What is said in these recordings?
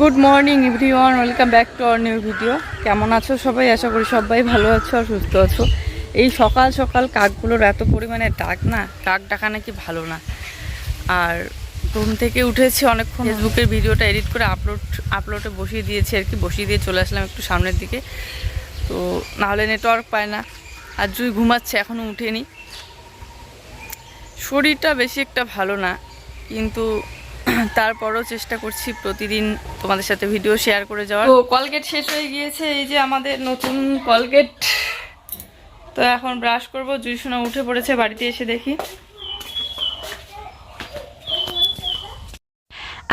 Good morning everyone welcome back to our new video কেমন আছো সবাই? আশা করি সবাই ভালো আছো আর সুস্থ আছো। এই সকাল সকাল কাকগুলোর এত পরিমাণে ডাক না কাক ডাকা নাকি ভালো না। আর ঘুম থেকে উঠেছি অনেকক্ষণ। ফেসবুকের ভিডিওটা এডিট করে আপলোড আপলোডে বসিয়ে দিয়েছি আর কি। বসিয়ে দিয়ে চলে আসলাম একটু সামনের দিকে। তো নাহলে নেটওয়ার্ক পায় না। আর জুই ঘুমাচ্ছে এখনও উঠেনি। শরীরটা বেশি একটা ভালো না। কিন্তু তারপরও চেষ্টা করছি প্রতিদিন তোমাদের সাথে ভিডিও শেয়ার করে যাওয়ার। তো কলগেট শেষ হয়ে গিয়েছে, এই যে আমাদের নতুন কলগেট তো এখন ব্রাশ করব, জুইসোনা উঠে পড়েছে, বাড়িতে এসে দেখি।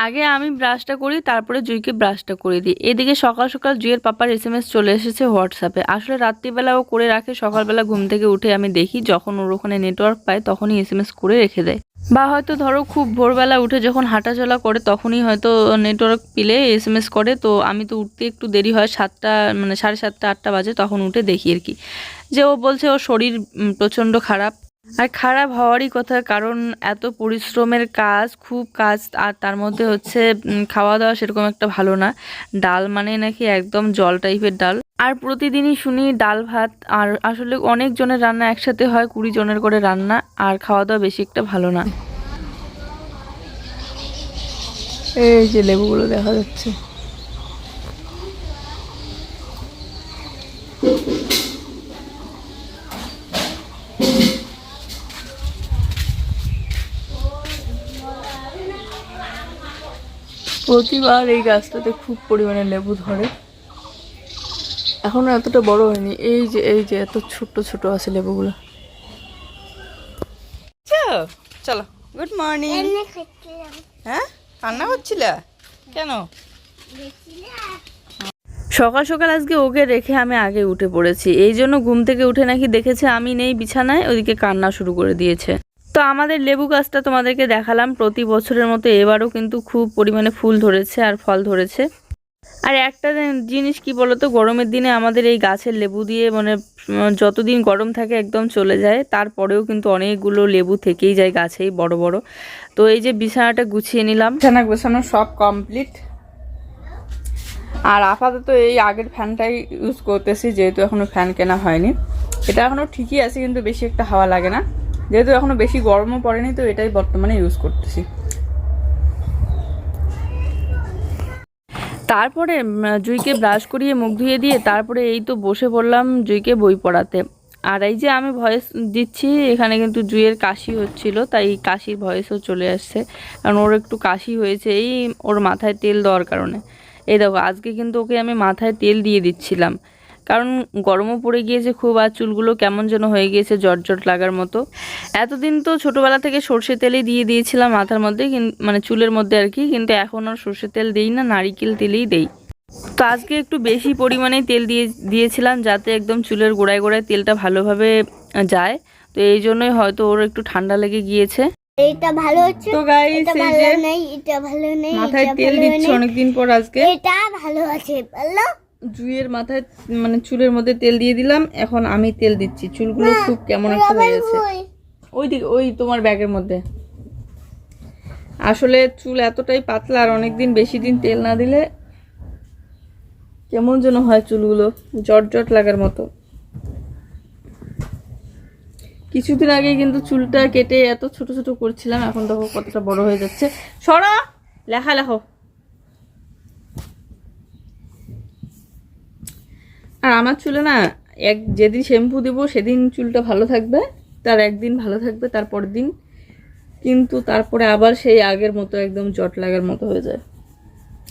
আগে আমি ব্রাশটা করি, তারপরে জুইকে ব্রাশটা করে দিই। এদিকে সকাল সকাল জুইয়ের পাপার এস চলে এসেছে হোয়াটসঅ্যাপে আসলে রাত্রিবেলা ও করে রাখে, সকালবেলা ঘুম থেকে উঠে আমি দেখি, যখন ওর ওখানে নেটওয়ার্ক পায়, তখনই এস করে রেখে দেয়। বা হয়তো ধরো খুব ভোরবেলা উঠে যখন হাঁটাচলা করে তখনই হয়তো নেটওয়ার্ক পেলে এস এম এস করে, তো আমি তো উঠতে একটু দেরি হয় সাতটা মানে সাড়ে সাতটা, আটটা বাজে তখন উঠে দেখি আর কি। যে ও বলছে ওর শরীর প্রচণ্ড খারাপ। আর খারাপ হওয়ারই কথা, কারণ এত পরিশ্রমের কাজ, খুব কাজ, আর তার মধ্যে হচ্ছে খাওয়া দাওয়া সেরকম একটা ভালো না। ডাল মানে নাকি একদম জল টাইপের ডাল। আর প্রতিদিনই শুনি ডাল ভাত, আর আসলে অনেক জনের রান্না একসাথে হয়, কুড়ি জনের করে রান্না, আর খাওয়া দাওয়া বেশি একটা ভালো না। এই যে লেবুগুলো দেখা যাচ্ছে। প্রতিবার এই গাছটাতে খুব পরিমাণে লেবু ধরে। এখনও এতটা বড় হয়নি। এই যে এই যে এত ছোট ছোট আছে লেবুগুলো। চলো গুড মর্নিং হ্যাঁ? কান্না করছিলে কেন? সকাল সকাল আজকে ওকে রেখে আমি আগে উঠে পড়েছি। এই জন্য ঘুম থেকে উঠে নাকি দেখেছে আমি নেই বিছানায় ওদিকে কান্না শুরু করে দিয়েছে। তো আমাদের লেবু গাছটা তোমাদেরকে দেখালাম প্রতি বছরের মতো এবারও কিন্তু খুব পরিমাণে ফুল ধরেছে আর ফল ধরেছে। আর একটা জিনিস কি বলতো, গরমের দিনে আমাদের এই গাছের লেবু দিয়ে মানে যতদিন গরম থাকে একদম চলে যায়, তারপরেও কিন্তু অনেকগুলো লেবু থেকেই যায় গাছেই বড় বড়। তো এই যে বিছানাটা গুছিয়ে নিলাম। বিছানা গোছানো সব কমপ্লিট আর আপাতত এই আগের ফ্যানটাই ইউজ করতেছি, যেহেতু এখনও ফ্যান কেনা হয়নি। এটা এখনও ঠিকই আছে, কিন্তু বেশি একটা হাওয়া লাগে না। যেহেতু এখনও বেশি গরমও পড়েনি, তো এটাই বর্তমানে ইউজ করতেছি। তারপরে জুইকে ব্রাশ করিয়ে মুখ ধুয়ে দিয়ে তারপরে এই তো বসে পড়লাম জুইকে বই পড়াতে। আর এই যে আমি ভয়েস দিচ্ছি, এখানে কিন্তু জুইয়ের কাশি হচ্ছিল, তাই কাশির ভয়েসও চলে আসছে। কারণ ওর একটু কাশি হয়েছে, এই ওর মাথায় তেল দেওয়ার কারণে। এই দেখো, আজকে কিন্তু ওকে আমি মাথায় তেল দিয়ে দিচ্ছিলাম। কারণ গরমও পড়ে গিয়েছে খুব আর চুলগুলো কেমন যেন হয়ে গিয়েছে জট জট লাগার মতো। এতদিন তো ছোটোবেলা থেকে সর্ষে তেলই দিয়ে দিয়েছিলাম মাথার মধ্যে মানে চুলের মধ্যে আর কি কিন্তু এখন আর সর্ষে তেল দেই না নারিকেল তেলেই দেই। তো আজকে একটু বেশি পরিমাণেই তেল দিয়ে দিয়েছিলাম যাতে একদম চুলের গোড়ায় গোড়ায় তেলটা ভালোভাবে যায়। তো এই জন্যই হয়তো ওর একটু ঠান্ডা লেগে গিয়েছে। এটা ভালো হচ্ছে। তো গাইস এটা ভালো নেই এটা ভালো নেই মাথায় তেল দিচ্ছে। অনেকদিন পর আজকে। এটা ভালো আছে ভালো জুইয়ের মাথায় মানে চুলের মধ্যে তেল দিয়ে দিলাম। এখন আমি তেল দিচ্ছি। চুলগুলো খুব কেমন একটা হয়ে গেছে। ওই, দিকে ওই তোমার ব্যাগের মধ্যে। আসলে চুল এতটাই পাতলা আর অনেকদিন বেশি দিন তেল না দিলে কেমন যেন হয় চুলগুলো জট জট লাগার মতো। কিছুদিন আগে কিন্তু চুলটা কেটে এত ছোট ছোট করছিলাম এখন দেখো কতটা বড় হয়ে যাচ্ছে। সরা লেখা লেখো। আর আমার চুলে না, এক যেদিন শ্যাম্পু দেবো, সেদিন চুলটা ভালো থাকবে, তার একদিন ভালো থাকবে তারপর দিন কিন্তু তারপরে আবার সেই আগের মতো একদম জট লাগার মতো হয়ে যায়।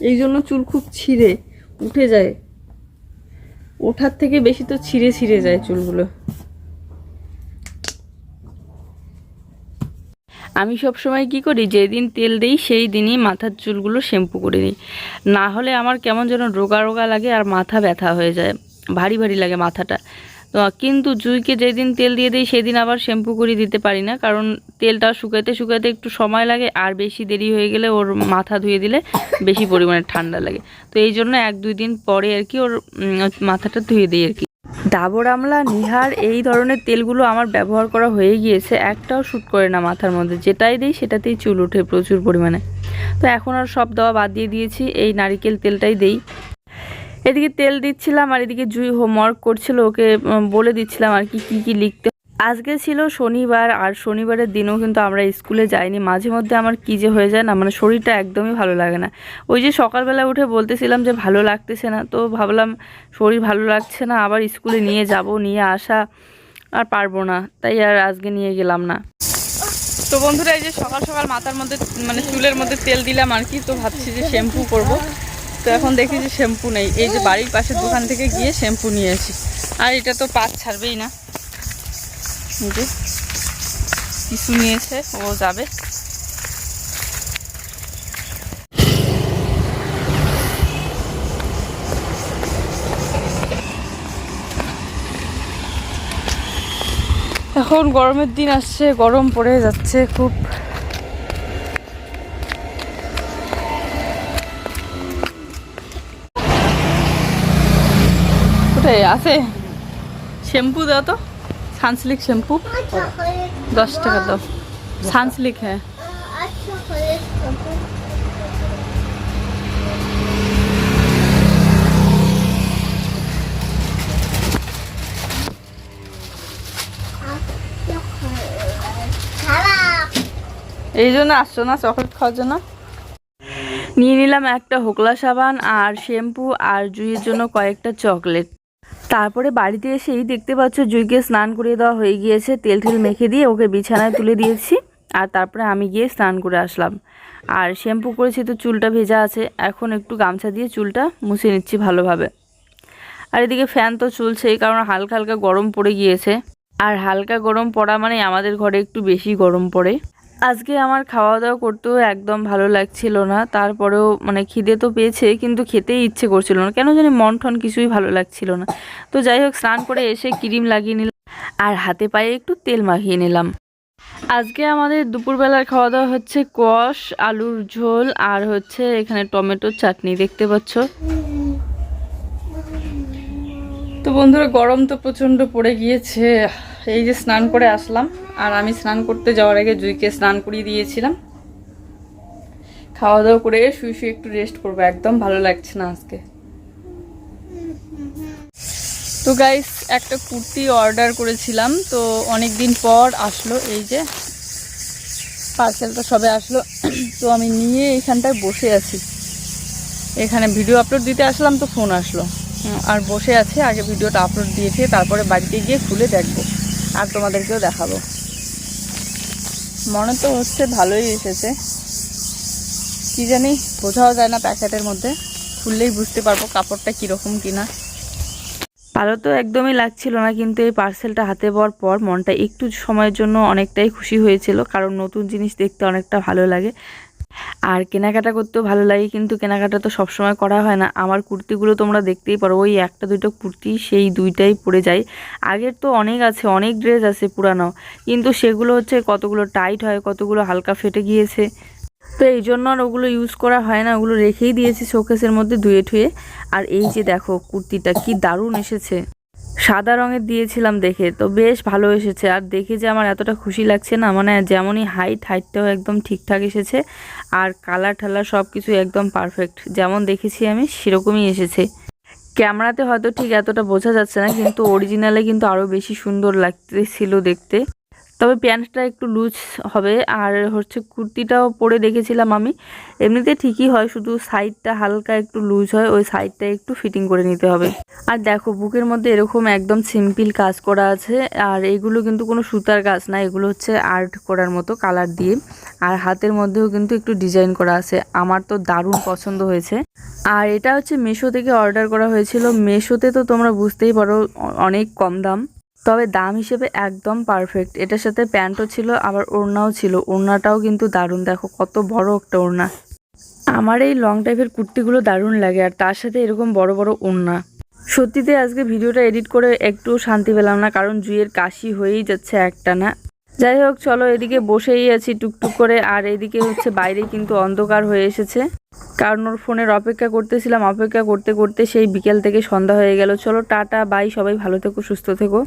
এই জন্য চুল খুব ছিঁড়ে, উঠে যায়। ওঠার থেকে বেশি তো ছিঁড়ে ছিঁড়ে যায় চুলগুলো। আমি সব সময় কি করি, যেদিন তেল দিই, সেই দিনই মাথার চুলগুলো শ্যাম্পু করে নিই। না হলে আমার কেমন যেন রোগা রোগা লাগে আর মাথা ব্যথা হয়ে যায়। ভারী ভারী লাগে মাথাটা। তো, কিন্তু জুইকে যেদিন তেল দিয়ে দিই, সেদিন আবার শ্যাম্পু করে দিতে পারি না। কারণ তেলটা শুকাইতে শুকাইতে একটু সময় লাগে, আর বেশি দেরি হয়ে গেলে ওর মাথা ধুয়ে দিলে বেশি পরিমাণে ঠান্ডা লাগে। তো, এই জন্য এক দুই দিন পরে আর কি ওর মাথাটা ধুয়ে দিই আর কি। ডাবর আমলা, নিহার এই ধরনের তেলগুলো আমার ব্যবহার করা হয়ে গিয়েছে। একটাও শ্যুট করে না মাথার মধ্যে। যেটাই দিই, সেটাতেই চুল ওঠে প্রচুর পরিমাণে। তো, এখন আর সব দেওয়া বাদ দিয়ে দিয়েছি। এই নারিকেল তেলটাই দেই। এদিকে তেল দিচ্ছিলাম আর এদিকে জুই হোমওয়ার্ক করছিল, ওকে বলে দিচ্ছিলাম আর কি, কী কী লিখতে। আজকে ছিল শনিবার আর শনিবারের দিনেও কিন্তু আমরা স্কুলে যাইনি। মাঝে মধ্যে আমার কী যে হয়ে যায় না মানে শরীরটা একদমই ভালো লাগে না। ওই যে সকালবেলা উঠে বলতেছিলাম যে ভালো লাগতেছে না, তো ভাবলাম শরীর ভালো লাগছে না, আবার স্কুলে নিয়ে যাব, নিয়ে আসা আর পারব না, তাই আর আজকে নিয়ে গেলাম না। তো বন্ধুরা, এই যে সকাল সকাল মাথার মধ্যে মানে চুলের মধ্যে তেল দিলাম আর কি, তো ভাবছি যে শ্যাম্পু করব। তো এখন দেখি যে শ্যাম্পু নেই। এই যে বাড়ির পাশের দোকান থেকে গিয়ে শ্যাম্পু নিয়ে আসি। আর এটা তো পাত ছাড়বেই না। যে কিছু নিয়েছে, ও যাবে। এখন গরমের দিন আসছে, গরম পড়ে যাচ্ছে খুব। কোথায় আছে। শ্যাম্পু দাও তো। Sunsilk shampoo. দশ টাকা দাও। সানসিল্ক হ্যাঁ। এই জন্য আসছো না চকলেট খাওয়ার জন্য? নিয়ে নিলাম একটা হোকলা সাবান আর শ্যাম্পু আর জুইয়ের জন্য কয়েকটা চকলেট। তারপরে বাড়িতে এসেই দেখতে পাচ্ছ জুইকে স্নান করিয়ে দেওয়া হয়ে গিয়েছে। তেল টেল মেখে দিয়ে ওকে বিছানায় তুলে দিয়েছি আর তারপরে আমি গিয়ে স্নান করে আসলাম। আর শ্যাম্পু করেছি তো চুলটা ভেজা আছে। এখন একটু গামছা দিয়ে চুলটা মুছে নিচ্ছি ভালোভাবে। আর এদিকে ফ্যান তো চলছেই কারণ হালকা হালকা গরম পড়ে গিয়েছে। আর হালকা গরম পড়া মানে আমাদের ঘরে একটু বেশি গরম পড়ে। আজকে আমার খাওয়া দাওয়া করতেও একদম ভালো লাগছিল না। তারপরেও মানে খিদে তো পেয়েছে, কিন্তু খেতেই ইচ্ছে করছিল না। কেন জানি মন ঠন কিছুই ভালো লাগছিল না। তো যাই হোক, স্নান করে এসে ক্রিম লাগিয়ে নিলাম আর হাতে পায়ে একটু তেল মাখিয়ে নিলাম। আজকে আমাদের দুপুরবেলার খাওয়া দাওয়া হচ্ছে কষ আলুর ঝোল আর হচ্ছে এখানে টমেটোর চাটনি, দেখতে পাচ্ছ? বন্ধুরা, গরম তো প্রচণ্ড পড়ে গিয়েছে। এই যে স্নান করে আসলাম, আর আমি স্নান করতে যাওয়ার আগে জুইকে স্নান করিয়ে দিয়েছিলাম। খাওয়া দাওয়া করে শুয়ে শুয়ে একটু রেস্ট করব, একদম ভালো লাগছে না আজকে। তো গাইস একটা কুর্তি অর্ডার করেছিলাম, তো অনেক দিন পর আসলো এই যে। পার্সেলটা সবে আসলো, তো আমি নিয়ে এখানটায় বসে আছি। এখানে ভিডিও আপলোড দিতে আসলাম, তো ফোন আসলো। আর বসে আছে, আগে ভিডিওটা আপলোড দিয়েছে, তারপরে বাড়িতে গিয়ে খুলে দেখব। আর তোমাদেরকেও দেখাবো। মনে তো হচ্ছে ভালোই এসেছে। কি জানি, বোঝাও যায় না প্যাকেটের মধ্যে। খুললেই বুঝতে পারব কাপড়টা কীরকম কিনা। ভালো তো একদমই লাগছিল না, কিন্তু এই পার্সেলটা হাতে পাওয়ার পর মনটা একটু সময়ের জন্য অনেকটাই খুশি হয়েছিল, কারণ নতুন জিনিস দেখতে অনেকটা ভালো লাগে। আর কেনাকাটা করতেও ভালো লাগে, কিন্তু কেনাকাটা তো সবসময় করা হয় না। আমার কুর্তিগুলো তোমরা দেখতেই পারো, ওই একটা দুটো কুর্তি, সেই দুইটাই পরে যায় আগের তো অনেক আছে, অনেক ড্রেস আছে পুরানো, কিন্তু সেগুলো হচ্ছে কতগুলো টাইট হয়, কতগুলো হালকা ফেটে গিয়েছে। তো এই জন্য আর ওগুলো ইউজ করা হয় না, ওগুলো রেখেই দিয়েছি শোকেসের মধ্যে ধুয়ে ঠুয়ে আর এই যে দেখো কুর্তিটা, কি দারুণ এসেছে। সাদা রঙের দিয়েছিলাম দেখে, তো বেশ ভালো এসেছে। আর দেখে যে আমার এতটা খুশি লাগছে না মানে যেমনই হাইট হাইটটাও একদম ঠিকঠাক এসেছে। আর কালার ঠালার সব কিছু একদম পারফেক্ট যেমন দেখেছি আমি, সেরকমই এসেছে। ক্যামেরাতে হয়তো ঠিক এতটা বোঝা যাচ্ছে না, কিন্তু অরিজিনালে কিন্তু আরও বেশি সুন্দর লাগতেছিল দেখতে। তবে প্যান্টটা একটু লুজ হবে। আর হচ্ছে কুর্তিটাও পরে দেখেছিলাম আমি। এমনিতে ঠিকই হয়, শুধু সাইডটা হালকা একটু লুজ হয়, ওই সাইডটা একটু ফিটিং করে নিতে হবে। আর দেখো, বুকের মধ্যে এরকম একদম সিম্পল কাজ করা আছে। আর এগুলো কিন্তু কোনো সুতার কাজ না, এগুলো হচ্ছে আর্ট করার মতো কালার দিয়ে। আর হাতের মধ্যেও কিন্তু একটু ডিজাইন করা আছে। আমার তো দারুণ পছন্দ হয়েছে। আর এটা হচ্ছে মেশো থেকে অর্ডার করা হয়েছিল। মেশোতে তো তোমরা বুঝতেই পারো অনেক কম দাম। তবে দাম হিসেবে একদম পারফেক্ট এটার সাথে প্যান্টও ছিল, আবার ওড়নাও ছিল। ওড়নাটাও কিন্তু দারুণ। দেখো কত বড় একটা ওড়না। আমার এই লং টাইপের কুর্তিগুলো দারুণ লাগে, আর তার সাথে এরকম বড় বড় ওড়না। সত্যিতে আজকে ভিডিওটা এডিট করে একটু শান্তি পেলাম না, কারণ জুইয়ের কাশি হয়েই যাচ্ছে একটা না। যাই হোক, চলো এদিকে বসেই আছি টুকটুক করে, আর এদিকে হচ্ছে বাইরে কিন্তু অন্ধকার হয়ে এসেছে। কারণ ওর ফোনের অপেক্ষা করতেছিলাম, অপেক্ষা করতে করতে সেই বিকেল থেকে সন্ধ্যা হয়ে গেল। চলো টাটা বাই সবাই ভালো থেকো, সুস্থ থেকো।